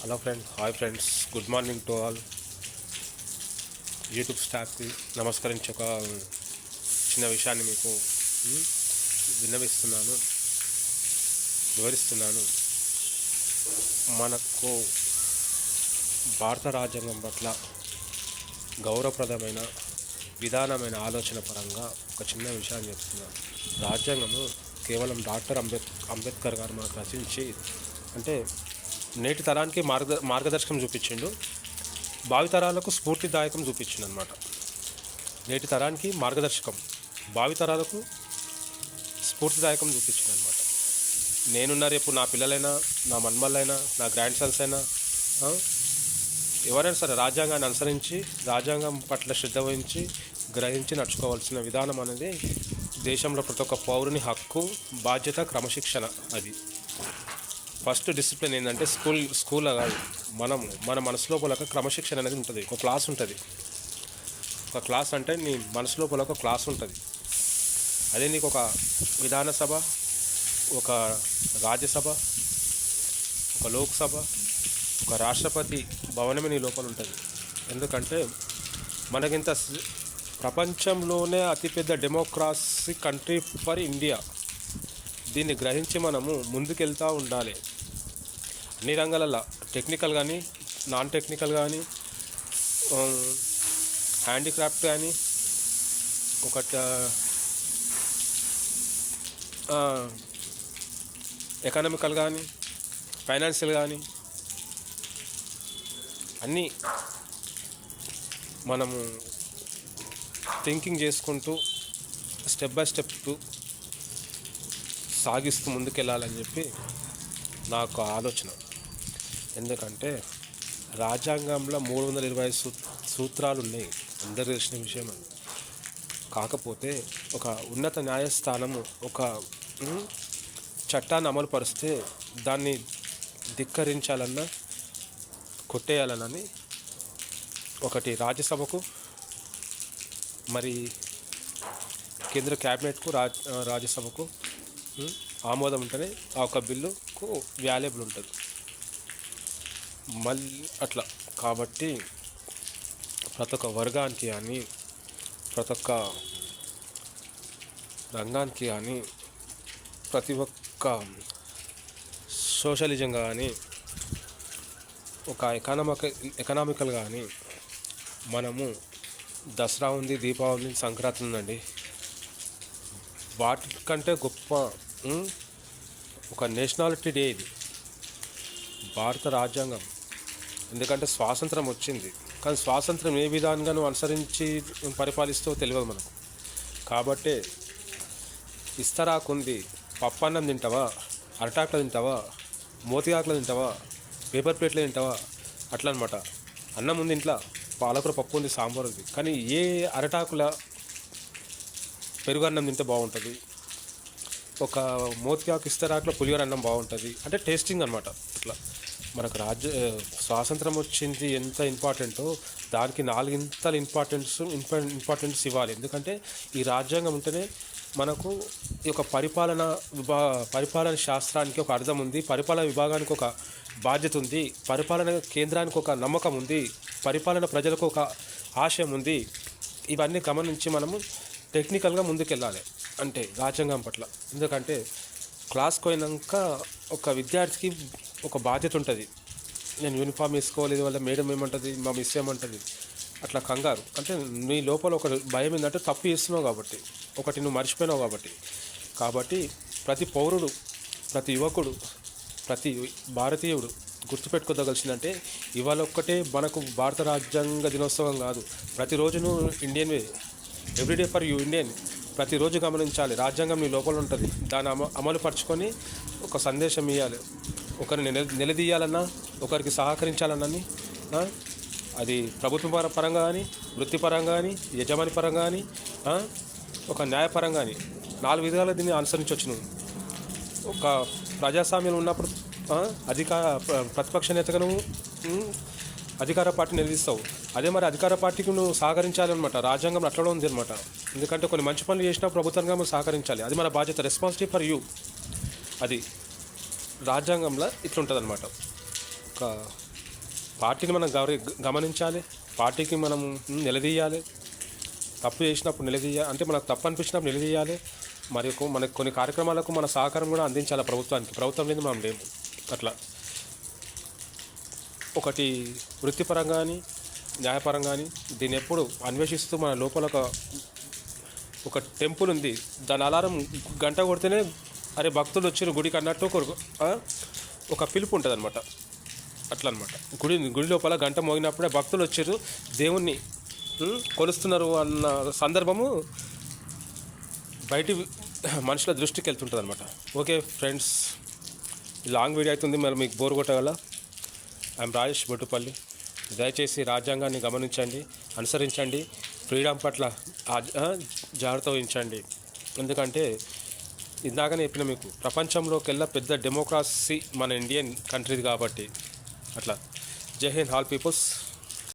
Hello friends hi friends good morning to all YouTube స్టాఫ్కి నమస్కరించి ఒక చిన్న విషయాన్ని మీకు విన్నవిస్తున్నాను వివరిస్తున్నాను. మనకు భారత రాజ్యాంగం పట్ల గౌరవప్రదమైన విధానమైన ఆలోచన పరంగా ఒక చిన్న విషయాన్ని చెప్తున్నాను. రాజ్యాంగము కేవలం డాక్టర్ అంబేద్ అంబేద్కర్ గారు మనకు రచించి అంటే నేటి తరానికి మార్గ మార్గదర్శకం చూపించిండు. భావితరాలకు స్ఫూర్తిదాయకం చూపించిండు అనమాట నేటి తరానికి మార్గదర్శకం భావితరాలకు స్ఫూర్తిదాయకం చూపించింది అనమాట నేనున్న రేపు నా పిల్లలైనా నా మన్మల్లైనా నా గ్రాండ్ సన్స్ అయినా ఎవరైనా సరే రాజ్యాంగాన్ని అనుసరించి రాజ్యాంగం పట్ల శ్రద్ధ వహించి గ్రహించి నడుచుకోవాల్సిన విధానం అనేది దేశంలో ప్రతి ఒక్క పౌరుని హక్కు బాధ్యత క్రమశిక్షణ అది. ఫస్ట్ డిసిప్లిన్ ఏంటంటే స్కూల్ స్కూల్లో కాదు. మనం మన మనసులో ఒక క్రమశిక్షణ అనేది ఉంటుంది. ఒక క్లాస్ ఉంటుంది. ఒక క్లాస్ అంటే నీ మనసులో ఒక క్లాస్ ఉంటుంది. అదే నీకు ఒక విధాన సభ ఒక రాజ్యసభ ఒక లోక్సభ ఒక రాష్ట్రపతి భవనమే నీ లోపల ఉంటుంది. ఎందుకంటే మనకింత ప్రపంచంలోనే అతిపెద్ద డెమోక్రసీ కంట్రీ ఫర్ ఇండియా దీన్ని గ్రహించి మనము ముందుకెళ్తూ ఉండాలి. అన్ని రంగాలలో టెక్నికల్ కానీ నాన్ టెక్నికల్ కానీ హ్యాండీక్రాఫ్ట్ కానీ ఒక ఎకనామికల్ కానీ ఫైనాన్షియల్ కానీ అన్నీ మనము థింకింగ్ చేసుకుంటూ స్టెప్ బై స్టెప్ సాగిస్తూ ముందుకెళ్ళాలని చెప్పి నాకు ఆలోచన. ఎందుకంటే రాజ్యాంగంలో మూడు వందల ఇరవై సూ సూత్రాలు ఉన్నాయి. అందరు తెలిసిన విషయం కాకపోతే ఒక ఉన్నత న్యాయస్థానము ఒక చట్టాన్ని అమలు పరిస్తే దాన్ని ధిక్కరించాలన్నా కొట్టేయాలనని ఒకటి రాజ్యసభకు మరి కేంద్ర క్యాబినెట్కు రాజ్ రాజ్యసభకు ఆమోదం ఉంటేనే ఆ ఒక బిల్లుకు వాల్యుబుల్ ఉంటుంది. మళ్ళీ అట్లా. కాబట్టి ప్రతి ఒక్క వర్గానికి కానీ ప్రతి ఒక్క రంగానికి కానీ ప్రతి ఒక్క సోషలిజం కానీ ఒక ఎకనామిక ఎకనామికల్ కానీ మనము దసరా ఉంది దీపావళి సంక్రాంతి ఉందండి. వాటికంటే గొప్ప ఒక నేషనాలిటీ డే ఇది. భారత రాజ్యాంగం. ఎందుకంటే స్వాతంత్రం వచ్చింది. కానీ స్వాతంత్రం ఏ విధానంగానూ అనుసరించి పరిపాలిస్తూ తెలియదు మనకు. కాబట్టి ఇస్తరాకుంది పప్పన్నం తింటావా అరటాకులు తింటావా మోతిగాకులు తింటావా పేపర్ ప్లేట్లు తింటావా అట్లా అనమాట అన్నం ఉంది ఇంట్లో పాలకూర పప్పు ఉంది సాంబార్ ఉంది. కానీ ఏ అరటాకుల పెరుగు అన్నం తింటే బాగుంటుంది? ఒక మోతికాకు ఇస్తరాకులో పులిహోర అన్నం బాగుంటుంది. అంటే టేస్టింగ్ అనమాట ఇట్లా మనకు రాజ్య స్వాతంత్రం వచ్చింది ఎంత ఇంపార్టెంటో దానికి నాలుగింతల ఇంపార్టెన్స్ ఇంపార్టెన్స్ ఇవ్వాలి. ఎందుకంటే ఈ రాజ్యాంగం ఉంటేనే మనకు ఈ యొక్క పరిపాలన విభా పరిపాలన శాస్త్రానికి ఒక అర్థం ఉంది పరిపాలన విభాగానికి ఒక బాధ్యత ఉంది పరిపాలన కేంద్రానికి ఒక నమ్మకం ఉంది పరిపాలన ప్రజలకు ఒక ఆశయం ఉంది. ఇవన్నీ గమనించి మనము టెక్నికల్గా ముందుకెళ్ళాలి. అంటే రాజ్యాంగం పట్ల. ఎందుకంటే క్లాస్కి పోయినాక ఒక విద్యార్థికి ఒక బాధ్యత ఉంటుంది. నేను యూనిఫామ్ వేసుకోవాలి వల్ల మేడం ఏమంటుంది మా మిస్ ఏమంటుంది అట్లా కంగారు. అంటే నీ లోపల ఒక భయం ఏంటంటే తప్పు చేస్తున్నావు కాబట్టి ఒకటి నువ్వు మర్చిపోయినావు కాబట్టి. కాబట్టి ప్రతి పౌరుడు ప్రతి యువకుడు ప్రతి భారతీయుడు గుర్తుపెట్టుకోదగలిసిందంటే ఇవాళ ఒక్కటే మనకు భారత రాజ్యాంగ దినోత్సవం కాదు. ప్రతిరోజును ఇండియన్ ఇండియన్వే ఎవ్రీడే ఫర్ యూ ఇండియన్. ప్రతిరోజు గమనించాలి. రాజ్యాంగం నీ లోపల ఉంటుంది దాన్ని అమ అమలు పరుచుకొని ఒక సందేశం ఇవ్వాలి ఒకరిని నిలదీయాలన్నా ఒకరికి సహకరించాలన్నని అది ప్రభుత్వ పర- పరంగా కానీ వృత్తిపరంగా కానీ యజమాని పరంగా కానీ ఒక న్యాయపరంగా కానీ నాలుగు విధాలు దీన్ని అనుసరించవచ్చు నువ్వు. ఒక ప్రజాస్వామ్యం ఉన్నప్పుడు అధిక అధికార ప్రతిపక్ష నేతగా నువ్వు అధికార పార్టీ నిలదీస్తావు. అదే మరి అధికార పార్టీకి నువ్వు సహకరించాలన్నమాట. రాజ్యాంగం అట్లా ఉంది అనమాట ఎందుకంటే కొన్ని మంచి పనులు చేసినా ప్రభుత్వంగా మనం సహకరించాలి. అది మన బాధ్యత రెస్పాన్సిబిలిటీ ఫర్ యూ అది రాజ్యాంగంలో ఇట్లుంటుంది అనమాట ఒక పార్టీని మనం గౌర గమనించాలి. పార్టీకి మనం నిలదీయాలి. తప్పు చేసినప్పుడు నిలదీయాలి అంటే మనకు తప్పు అనిపించినప్పుడు నిలదీయాలి. మరియు మనకు కొన్ని కార్యక్రమాలకు మన సహకారం కూడా అందించాలి ప్రభుత్వానికి. ప్రభుత్వం లేదు మనం లేము. అట్లా. ఒకటి వృత్తిపరంగా కానీ న్యాయపరంగా కానీ దీన్ని ఎప్పుడు అన్వేషిస్తూ మన లోపల ఒక ఒక టెంపుల్ ఉంది. దాని అలారం గంట కొడితేనే అరే భక్తులు వచ్చిన గుడికి అన్నట్టు ఒక ఒక పిలుపు ఉంటుంది అనమాట అట్లా అనమాట గుడి గుడి లోపల గంట మోగినప్పుడే భక్తులు వచ్చారు దేవుణ్ణి కొలుస్తున్నారు అన్న సందర్భము బయటి మనుషుల దృష్టికి వెళ్తుంటుంది అనమాట ఓకే ఫ్రెండ్స్ లాంగ్ వీడియో అవుతుంది మరి మీకు బోర్ కొట్టగల ఐఎమ్ రాజేష్ బొట్టుపల్లి. దయచేసి రాజ్యాంగాన్ని గమనించండి అనుసరించండి ఫ్రీడమ్ పట్ల జాగ్రత్త వహించండి. ఎందుకంటే ఇందాకనే చెప్పిన మీకు ప్రపంచంలోకెల్లా పెద్ద డెమోక్రసీ మన ఇండియన్ కంట్రీది కాబట్టి. అట్లా. జై హింద్ ఆల్ పీపుల్స్.